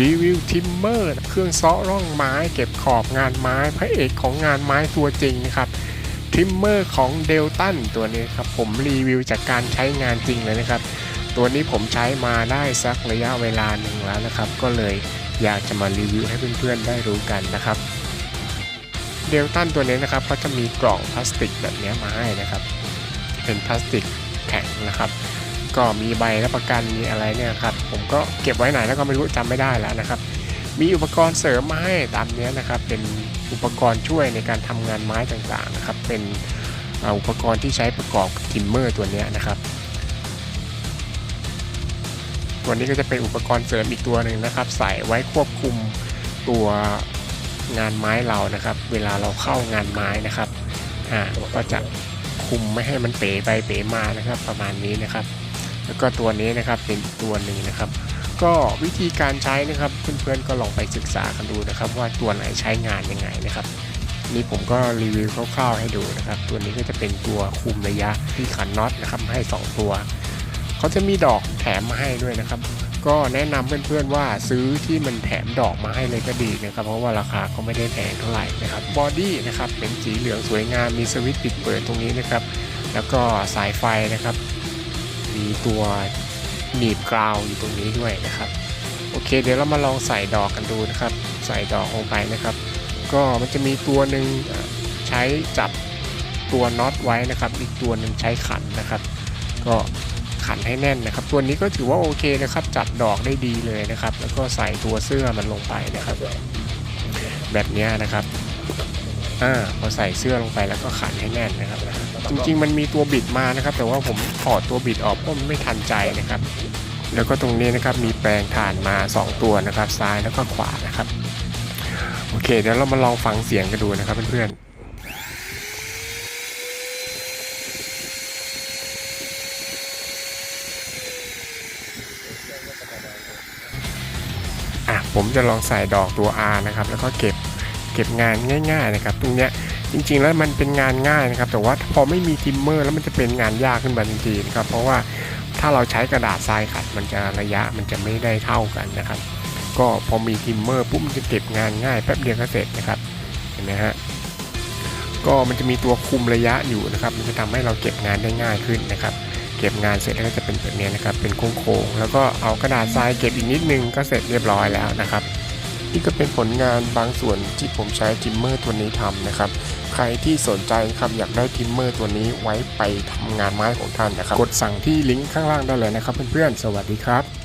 รีวิวทิมเมอร์เครื่องเซาะร่องไม้เก็บขอบงานไม้พระเอกของงานไม้ตัวจริงนะครับทิมเมอร์ของเดลตันตัวนี้ครับผมรีวิวจากการใช้งานจริงเลยนะครับ ตัวนี้ผมใช้มาได้สักระยะเวลาหนึ่งแล้วนะครับ ก็เลยอยากจะมารีวิวให้เพื่อนๆได้รู้กันนะครับเดลตันตัวนี้นะครับก็จะมีกล่องพลาสติกแบบนี้มาให้นะครับ เป็นพลาสติกแข็งนะครับ ก็มีใบรับประกันมีอะไรเนี่ยครับผมก็เก็บไว้ไหนแล้วก็ไม่รู้จำไม่ได้แล้วนะครับ มีอุปกรณ์เสริมมาให้ตามนี้นะครับ เป็นอุปกรณ์ช่วยในการทำงานไม้ต่างๆนะครับ เป็นอุปกรณ์ที่ใช้ประกอบทิมเมอร์ตัวนี้นะครับ ตัวนี้ก็จะเป็นอุปกรณ์เสริมอีกตัวหนึ่งนะครับ ใส่ไว้ควบคุมตัวงานไม้เรานะครับ เวลาเราเข้างานไม้นะครับอ่าก็จะคุมไม่ให้มันเป๋ไปเป๋มานะครับ ประมาณนี้นะครับ แล้วก็ตัวนี้นะครับเป็นตัวหนึ่งนะครับ ก็วิธีการใช้นะครับเพื่อนๆก็ลองไปศึกษากันดูนะครับ ว่าตัวไหนใช้งานยังไงนะครับนี่ผมก็รีวิวคร่าวๆให้ดูนะครับ ตัวนี้ก็จะเป็นตัวคุมระยะที่ขันน็อตนะครับให้สองตัว เขาจะมีดอกแถมมาให้ด้วยนะครับ ก็แนะนำเพื่อนๆว่าซื้อที่มันแถมดอกมาให้เลยก็ดีนะครับ เพราะว่าราคาก็ไม่ได้แพงเท่าไหร่นะครับบอดี้นะครับเป็นสีเหลืองสวยงามมีสวิตช์ปิดเปิดตรงนี้นะครับ แล้วก็สายไฟนะครับ มีตัวหนีบกราวอยู่ตรงนี้ด้วยนะครับ โอเค เดี๋ยวเรามาลองใส่ดอกกันดูนะครับ ใส่ดอกลงไปนะครับ ก็มันจะมีตัวหนึ่งใช้จับตัวน็อตไว้นะครับ อีกตัวหนึ่งใช้ขันนะครับ ก็ขันให้แน่นนะครับ ตัวนี้ก็ถือว่าโอเคนะครับ จับดอกได้ดีเลยนะครับ แล้วก็ใส่ตัวเสื้อมันลงไปนะครับ แบบนี้นะครับอ่าพอใส่เสื้อลงไปแล้วก็ขันให้แน่นนะครับ จริงๆ มันมีตัวบิดมานะครับ แต่ว่าผมถอดตัวบิดออกเพราะมันไม่ทันใจนะครับ แล้วก็ตรงนี้นะครับมีแปลงถ่านมา 2 ตัวนะครับ ซ้ายแล้วก็ขวานะครับ โอเคเดี๋ยวเรามาลองฟังเสียงกันดูนะครับเพื่อนๆอะผมจะลองใส่ดอกตัว R นะครับ แล้วก็เก็บเก็บงานง่าย ๆ นะครับ ตรงเนี้ย จริงๆ แล้วมันเป็นงานง่ายนะครับ แต่ว่าพอไม่มีทิมเมอร์แล้วมันจะเป็นงานยากขึ้นมาทันทีนะครับ เพราะว่าถ้าเราใช้กระดาษทรายขัดมันจะระยะมันจะไม่ได้เท่ากันนะครับ ก็พอมีทิมเมอร์ปุ๊บมันจะเก็บงานง่ายแป๊บเดียวก็เสร็จนะครับ เห็นไหมฮะ ก็มันจะมีตัวคุมระยะอยู่นะครับ มันจะทำให้เราเก็บงานได้ง่ายขึ้นนะครับ เก็บงานเสร็จแล้วก็จะเป็นแบบนี้นะครับ เป็นโค้งๆ แล้วก็เอากระดาษทรายเก็บอีกนิดนึงก็เสร็จเรียบร้อยแล้วนะครับ นี่ก็เป็นผลงานบางส่วนที่ผมใช้ทิมเมอร์ตัวนี้ทำนะครับ ใครที่สนใจครับอยากได้ทิมเมอร์ตัวนี้ไว้ไปทำงานไม้ของท่านนะครับ กดสั่งที่ลิงก์ข้างล่างได้เลยนะครับเพื่อนๆ สวัสดีครับ